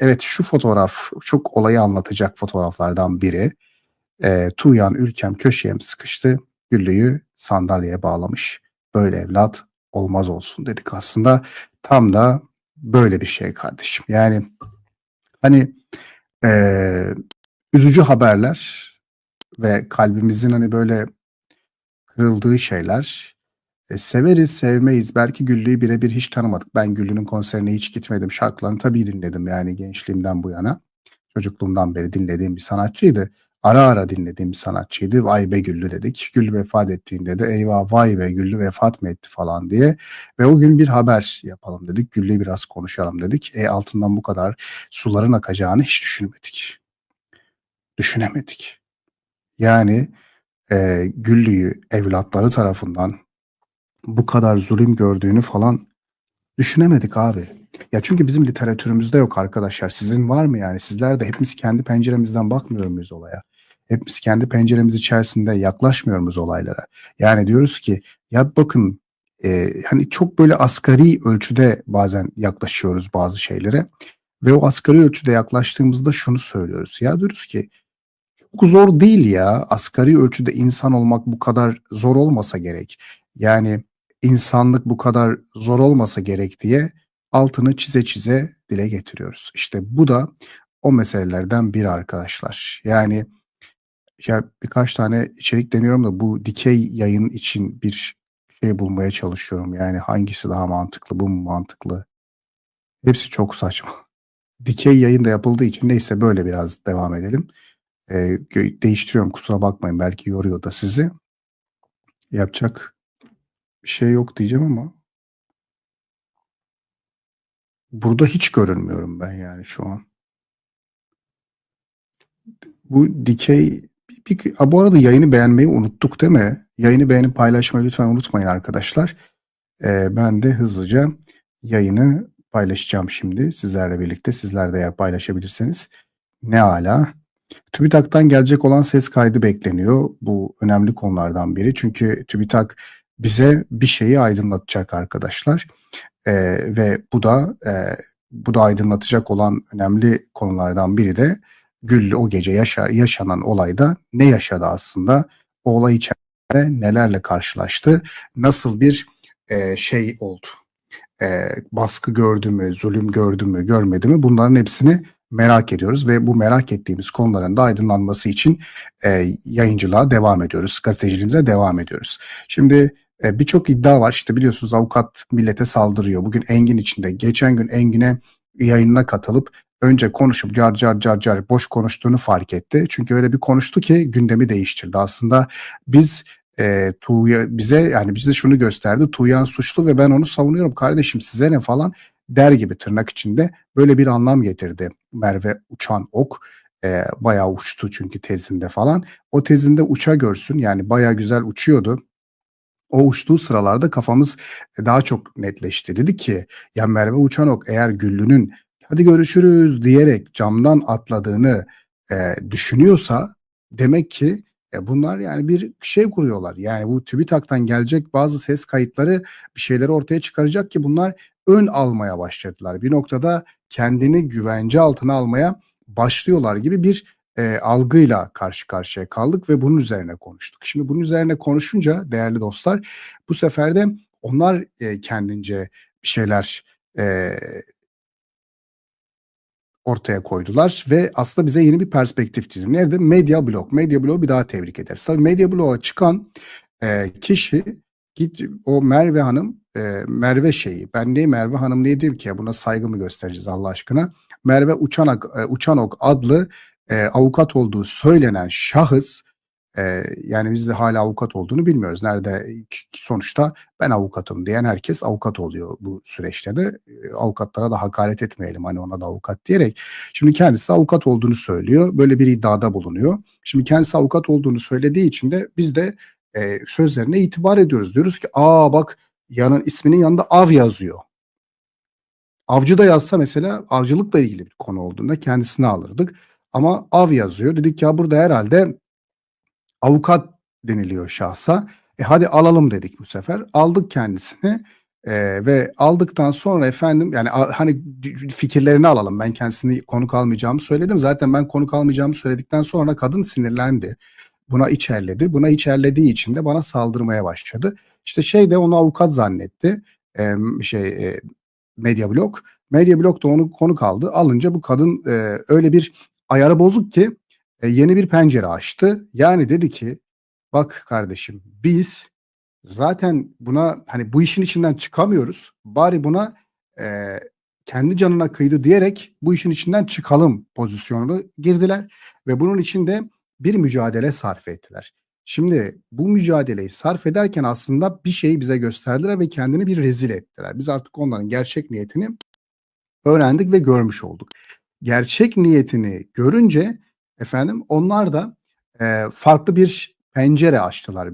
Evet, şu fotoğraf çok olayı anlatacak fotoğraflardan biri. Eee, Tuğyan Ülkem köşeye mi sıkıştı, Güllü'yü sandalyeye bağlamış. "Böyle evlat olmaz olsun." dedik. Aslında tam da böyle bir şey kardeşim. Yani, hani, eee, üzücü haberler ve kalbimizin, hani, böyle kırıldığı şeyler. Eee, severiz, sevmeyiz. Belki Güllü'yü bire bir hiç tanımadık. Ben Güllü'nün konserine hiç gitmedim. Şarkılarını tabii dinledim, yani, gençliğimden bu yana. Çocukluğumdan beri dinlediğim bir sanatçıydı. Ara ara dinlediğim bir sanatçıydı. "Vay be Güllü!" dedik. Güllü vefat ettiğinde de "Eyvah, vay be Güllü vefat mı etti?" falan diye ve o gün bir haber yapalım dedik. Güllü'yü biraz konuşalım dedik. E, altından bu kadar suların akacağını hiç düşünmedik. Düşünemedik. Yani, eee, Güllü'yü evlatları tarafından bu kadar zulüm gördüğünü falan düşünemedik abi. Ya, çünkü bizim literatürümüzde yok arkadaşlar. Sizin var mı yani? Sizler de hepimiz kendi penceremizden bakmıyor muyuz olaya? Hepimiz kendi penceremiz içerisinde yaklaşmıyor muyuz olaylara? Yani diyoruz ki, ya bakın, eee, hani, çok böyle asgari ölçüde bazen yaklaşıyoruz bazı şeylere ve o asgari ölçüde yaklaştığımızda şunu söylüyoruz. Ya diyoruz ki, çok zor değil ya. Asgari ölçüde insan olmak bu kadar zor olmasa gerek. Yani, insanlık bu kadar zor olmasa gerek diye altını çize çize dile getiriyoruz. İşte bu da o meselelerden biri arkadaşlar. Yani, ya, birkaç tane içerik deniyorum da bu dikey yayın için bir şey bulmaya çalışıyorum. Yani, hangisi daha mantıklı, bu mu mantıklı? Hepsi çok saçma. Dikey yayın da yapıldığı için neyse böyle biraz devam edelim. Gö değiştiriyorum kusura bakmayın belki yoruyor da sizi. Yapacak şey yok diyeceğim ama burada hiç görünmüyorum ben yani şu an. Bu dikey bir bir bu arada yayını beğenmeyi unuttuk değil mi? Yayını beğenip paylaşmayı lütfen unutmayın arkadaşlar. Eee, ben de hızlıca yayını paylaşacağım şimdi sizlerle birlikte. Sizler de eğer paylaşabilirseniz ne âlâ. TÜBİTAK'tan gelecek olan ses kaydı bekleniyor. Bu önemli konulardan biri. Çünkü TÜBİTAK bize bir şeyi aydınlatacak arkadaşlar. Eee, ve bu da, eee, bu da aydınlatacak olan önemli konulardan biri de Güllü o gece yaşa yaşanan olayda ne yaşadı aslında? O olay içerisinde nelerle karşılaştı? Nasıl bir, eee, şey oldu? Eee, baskı gördü mü, zulüm gördü mü, görmedi mi? Bunların hepsini merak ediyoruz ve bu merak ettiğimiz konuların da aydınlanması için, eee, yayıncılığa devam ediyoruz. Gazeteciliğimize devam ediyoruz. Şimdi, eee, birçok iddia var. İşte biliyorsunuz avukat millete saldırıyor. Bugün Engin için de geçen gün Engin'e yayınına katılıp önce konuşup car car car car boş konuştuğunu fark etti. Çünkü öyle bir konuştu ki gündemi değiştirdi. Aslında biz, eee, Tuğya bize yani bize şunu gösterdi. Tuğyan suçlu ve ben onu savunuyorum. Kardeşim size ne falan der gibi tırnak içinde böyle bir anlam getirdi Merve Uçan Ok. Eee, bayağı uçtu çünkü tezinde falan. O tezinde uça görsün yani bayağı güzel uçuyordu. O uçtuğu sıralarda kafamız daha çok netleşti. Dedik ki ya Merve Uçan Ok eğer Güllü'nün "Hadi görüşürüz." diyerek camdan atladığını, eee, düşünüyorsa demek ki, e, bunlar yani bir şey kuruyorlar. Yani bu TÜBİTAK'tan gelecek bazı ses kayıtları bir şeyleri ortaya çıkaracak ki bunlar ön almaya başladılar. Bir noktada kendini güvence altına almaya başlıyorlar gibi bir, eee, algıyla karşı karşıya kaldık ve bunun üzerine konuştuk. Şimdi bunun üzerine konuşunca değerli dostlar bu sefer de onlar, eee, kendince bir şeyler, eee ortaya koydular ve aslında bize yeni bir perspektif çizdi. Nerede? Medya Blog. Medya Blog'u bir daha tebrik ederiz. Tabii Medya Blog'a çıkan, eee, kişi git o Merve Hanım, eee, Merve şeyi, ben niye Merve Hanım niye diyeyim ki ya buna saygı mı göstereceğiz Allah aşkına? Merve Uçanak eee, Uçanok adlı, eee, avukat olduğu söylenen şahıs, eee, yani biz de hâlâ avukat olduğunu bilmiyoruz. Nerede sonuçta ben avukatım diyen herkes avukat oluyor bu süreçte de. Eee, avukatlara da hakaret etmeyelim, hani, ona da avukat diyerek. Şimdi kendisi avukat olduğunu söylüyor. Böyle bir iddiada bulunuyor. Şimdi kendisi avukat olduğunu söylediği için de biz de, eee, sözlerine itibar ediyoruz. Diyoruz ki, "A, bak yanı isminin yanında av yazıyor." Avcı da yazsa mesela avcılıkla ilgili bir konu olduğunda kendisini alırdık ama av yazıyor. Dedik ya burada herhâlde avukat deniliyor şahsa. E, hadi alalım dedik bu sefer. Aldık kendisini. Eee, ve aldıktan sonra efendim yani a hani fikirlerini alalım. Ben kendisini konuk almayacağımı söyledim. Zaten ben konuk almayacağımı söyledikten sonra kadın sinirlendi. Buna içerledi. Buna içerlediği için de bana saldırmaya başladı. İşte şey de onu avukat zannetti. Emm, şey, eee, Medyablog. Medyablog da onu konuk aldı. Alınca bu kadın, eee, öyle bir ayarı bozuk ki, eee, yeni bir pencere açtı. Yani dedi ki, "Bak kardeşim biz zaten buna hani bu işin içinden çıkamıyoruz. Bari buna, eee, kendi canına kıydı diyerek bu işin içinden çıkalım." pozisyonuna girdiler ve bunun için de bir mücadele sarf ettiler. Şimdi bu mücadeleyi sarf ederken aslında bir şeyi bize gösterdiler ve kendini bir rezil ettiler. Biz artık onların gerçek niyetini öğrendik ve görmüş olduk. Gerçek niyetini görünce efendim onlar da, eee, farklı bir pencere açtılar.